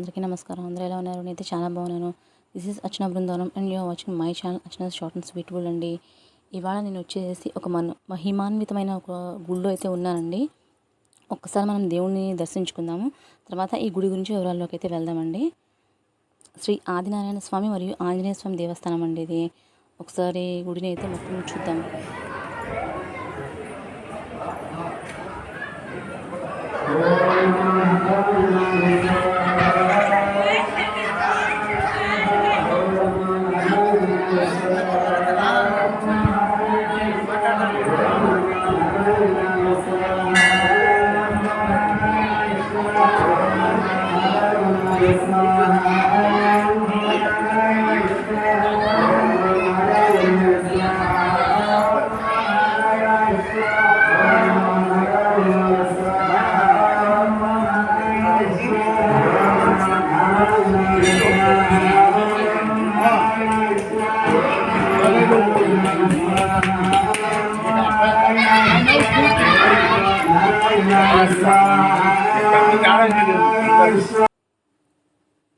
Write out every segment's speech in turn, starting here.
అందరికీ నమస్కారం అందరూ ఎలా ఉన్నారు నేనైతే చాలా బాగున్నాను this is Archana Brindavanam and you watching my channel Archana short and sweet world అండి ఇవాళ నేను వచ్చేసి ఒక మన మహిమాన్వితమైన ఒక గుడిలో అయితే ఉన్నానండి ఒక్కసారి మనం దేవుణ్ణి దర్శించుకుందాము తర్వాత ఈ గుడి గురించి వివరాల్లోకి అయితే వెళ్దామండి శ్రీ ఆదినారాయణ స్వామి మరియు ఆంజనేయ స్వామి దేవస్థానం అండి ఇది ఒకసారి గుడిని అయితే మొత్తం చూద్దాం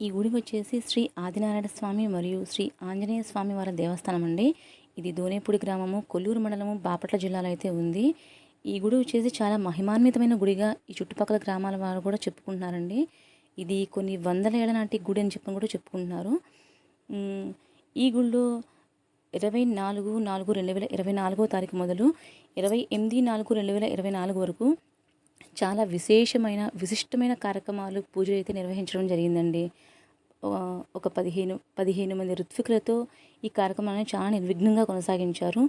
ఈ గుడి వచ్చేసి శ్రీ ఆదినారాయణ స్వామి మరియు శ్రీ ఆంజనేయ స్వామి వారి దేవస్థానం అండి. ఇది దోనేపూడి గ్రామము కొల్లూరు మండలము బాపట్ల జిల్లాలో అయితే ఉంది. ఈ గుడి వచ్చేసి చాలా మహిమాన్వితమైన గుడిగా ఈ చుట్టుపక్కల గ్రామాల వారు కూడా చెప్పుకుంటున్నారండి. ఇది కొన్ని వందల ఏళ్ళ నాటి గుడి అని చెప్పి కూడా చెప్పుకుంటున్నారు. ఈ గుడిలో ఇరవై నాలుగు నాలుగు రెండు వేల ఇరవై నాలుగో తారీఖు మొదలు ఇరవై ఎనిమిది నాలుగు రెండు వేల ఇరవై నాలుగు వరకు చాలా విశేషమైన విశిష్టమైన కార్యక్రమాలు పూజలు అయితే నిర్వహించడం జరిగిందండి. ఒక పదిహేను పదిహేను మంది ఋత్వికులతో ఈ కార్యక్రమాన్ని చాలా నిర్విఘ్నంగా కొనసాగించారు.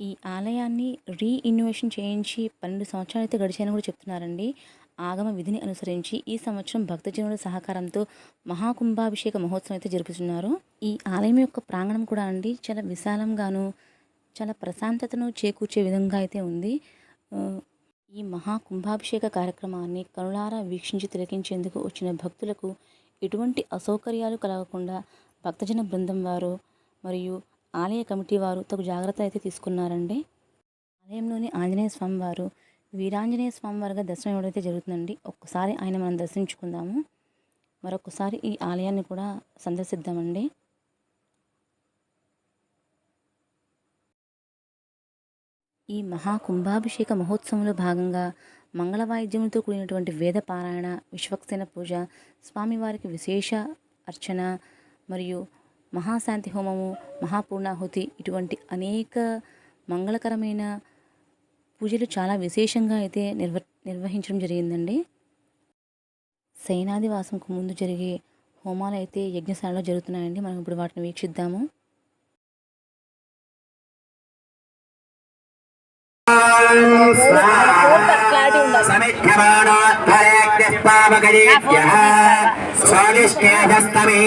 ఈ ఆలయాన్ని రీఇన్వేషన్ చేయించి పన్నెండు సంవత్సరాలు అయితే గడిచాయని కూడా చెప్తున్నారండి. ఆగమ విధిని అనుసరించి ఈ సంవత్సరం భక్తజనుల సహకారంతో మహాకుంభాభిషేక మహోత్సవం అయితే జరుపుతున్నారు. ఈ ఆలయం యొక్క ప్రాంగణం కూడా అండి చాలా విశాలంగాను చాలా ప్రశాంతతను చేకూర్చే విధంగా అయితే ఉంది. ఈ మహాకుంభాభిషేక కార్యక్రమాన్ని కనులారా వీక్షించి తిలకించేందుకు వచ్చిన భక్తులకు ఎటువంటి అసౌకర్యాలు కలగకుండా భక్తజన బృందం వారు మరియు ఆలయ కమిటీ వారు తగు జాగ్రత్త అయితే తీసుకున్నారండి. ఆలయంలోని ఆంజనేయ స్వామి వారు వీరాంజనేయ స్వామి వారిగా దర్శనం ఎవరైతే జరుగుతుందండి. ఒక్కసారి ఆయన మనం దర్శించుకుందాము. మరొకసారి ఈ ఆలయాన్ని కూడా సందర్శిద్దామండి. ఈ మహా కుంభాభిషేక మహోత్సవంలో భాగంగా మంగళవాయిద్యములతో కూడినటువంటి వేద పారాయణ విశ్వక్సేన పూజ స్వామివారికి విశేష అర్చన మరియు మహాశాంతి హోమము మహాపూర్ణాహుతి ఇటువంటి అనేక మంగళకరమైన పూజలు చాలా విశేషంగా అయితే నిర్వ నిర్వహించడం జరిగిందండి. సైనాదివాసంకు ముందు జరిగే హోమాలు అయితే యజ్ఞశాలలో జరుగుతున్నాయండి. మనం ఇప్పుడు వాటిని వీక్షిద్దాము. స్వామిష్ఠేస్తమీ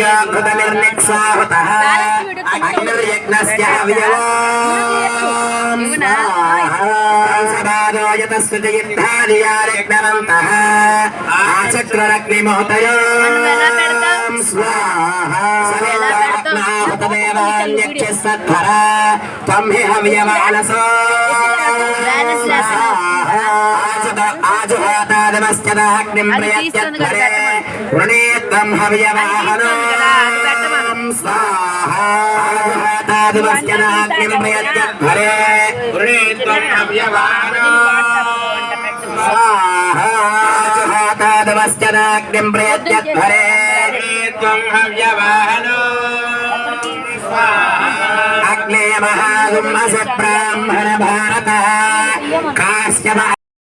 प्रथपायामर्जोऽकृतनिर्निक्साहुतः अग्निर्यज्ञस्य हव्यवाम् संसदादो यतस्वजयुद्धादियारिग्नवन्तः आचक्ररग्निमोहतयो स्वाहा सवेदाग्नाहुतदेवान्यक्षसद्धरा त्वं हि हव्यमानसो आजुहातादमश्चदाग्निं प्रयत्यध्वरे वृणे त्वं हव्यवाहनो स्वाहा आजुहातादमश्चदाग्निं प्रयत्यध्वरे వృణీతం హవ్యవాహనం. స్వాహాదివస్యనాగ్నిర్మయత్యధ్వరే వృణీతం హవ్యవాహనం. స్వాహాదివస్యనాగ్నిం ప్రయత్యధ్వరే వృణీతం హవ్యవాహనం అగ్నే మహాగుంహస బ్రాహ్మణ భారత. కాశ్యప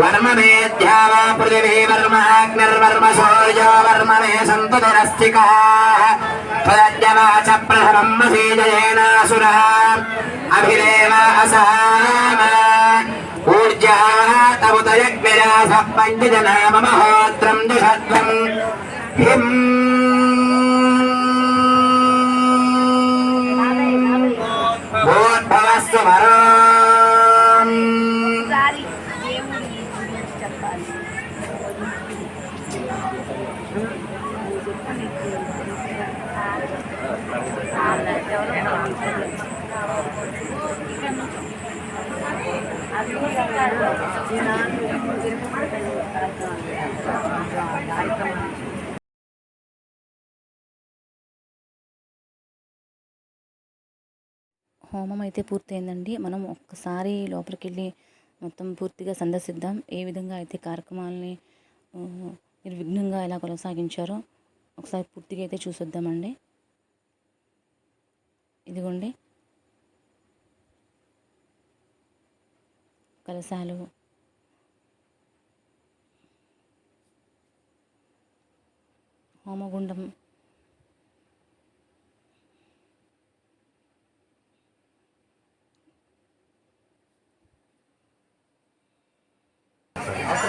వర్మేద్యావా పృథివీ వర్మాగ్నిర్వర్మ సూర్యో వర్మ మే సంతురస్తికా త్వద్యవాచ ప్రథమసీజయేనాసురా అభిరేవ అసామ ఊర్జా తముతయగ్నిరాస పంచజనామ మహోత్రం దుషత్వం హిం భూద్భవస్సు మరో హోమం అయితే పూర్తయిందండి. మనం ఒక్కసారి లోపలికి వెళ్ళి మొత్తం పూర్తిగా సందర్శిద్దాం. ఏ విధంగా అయితే కార్యక్రమాలని నిర్విఘ్నంగా ఎలా కొనసాగించారో ఒకసారి పూర్తిగా అయితే చూసొద్దామండి. ఇదిగోండి. కలశాలు. హోమగుండం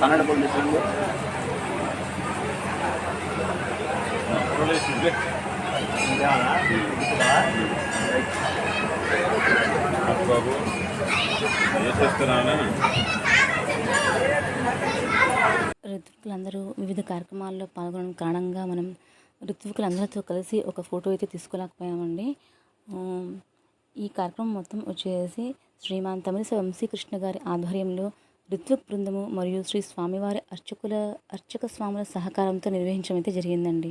సన్నడ పొందిస్తుంది బాబు వివిధ కార్యక్రమాల్లో పాల్గొనడం కారణంగా మనం ఋతువుకులందరితో కలిసి ఒక ఫోటో అయితే తీసుకోలేకపోయామండి. ఈ కార్యక్రమం మొత్తం వచ్చేసి శ్రీమాన్ తమిళస వంశీకృష్ణ గారి ఆధ్వర్యంలో ఋత్విక్ బృందము మరియు శ్రీ స్వామివారి అర్చకుల అర్చక స్వాముల సహకారంతో నిర్వహించడం అయితే జరిగిందండి.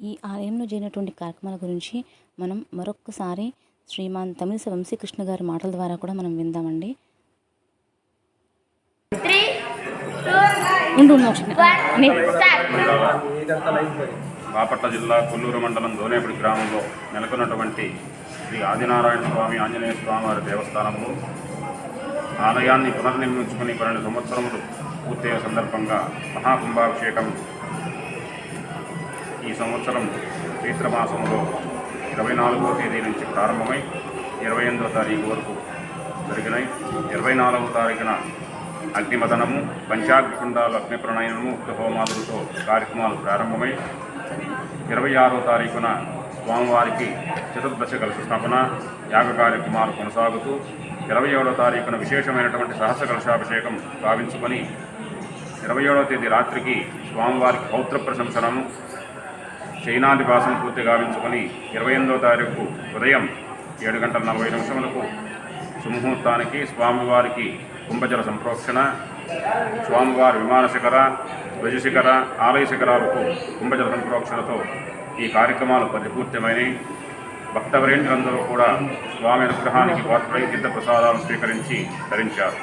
ఈ ఆలయంలో జరిగినటువంటి కార్యక్రమాల గురించి మనం మరొక్కసారి శ్రీమాన్ తమిళస వంశీకృష్ణ గారి మాటల ద్వారా కూడా మనం విందామండి. ఉండు బాపట్ల జిల్లా కొల్లూరు మండలం దోనేపడి గ్రామంలో నెలకొన్నటువంటి శ్రీ ఆదినారాయణ స్వామి ఆంజనేయ స్వామి వారి దేవస్థానంలో ఆలయాన్ని పునర్నిర్మించుకుని పన్నెండు సంవత్సరములు పూర్తయిన సందర్భంగా మహాకుంభాభిషేకం. ఈ సంవత్సరం చైత్రమాసంలో ఇరవై నాలుగవ తేదీ నుంచి ప్రారంభమై ఇరవై ఎనిమిదవ తారీఖు వరకు జరిగినాయి ఇరవై నాలుగవ తారీఖున అగ్నిమదనము పంచాగ్నికుండాలు అగ్ని ప్రణయనము ఉక్త హోమాదులతో కార్యక్రమాలు ప్రారంభమై. ఇరవై ఆరో తారీఖున స్వామివారికి చతుర్దశ కలశ స్థాపన యాగ కార్యక్రమాలు కొనసాగుతూ ఇరవై ఏడో తారీఖున విశేషమైనటువంటి సహస్ర కలశాభిషేకం గావించుకొని ఇరవై ఏడవ తేదీ రాత్రికి స్వామివారికి పౌత్ర ప్రశంసనము చైనాదివాసం పూర్తి గావించుకొని ఇరవై ఎనిమిదవ తారీఖు ఉదయం ఏడు గంటల నలభై నిమిషములకు సుముహూర్తానికి స్వామివారికి కుంభజల సంప్రోక్షణ స్వామివారి విమాన శిఖర ధ్వజశిఖర ఆలయ శిఖరాలకు కుంభజల సంప్రోక్షణతో ఈ కార్యక్రమాలు పరిపూర్తమైనవి భక్తవరేంద్రందరూ కూడా స్వామి అనుగ్రహానికి పాత్రై తీర్థ ప్రసాదాలు స్వీకరించి ధరించారు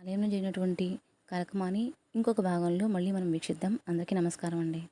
ఆలయంలో జరిగినటువంటి కార్యక్రమాన్ని ఇంకొక భాగంలో మళ్ళీ మనం వీక్షిద్దాం. అందరికీ నమస్కారం అండి.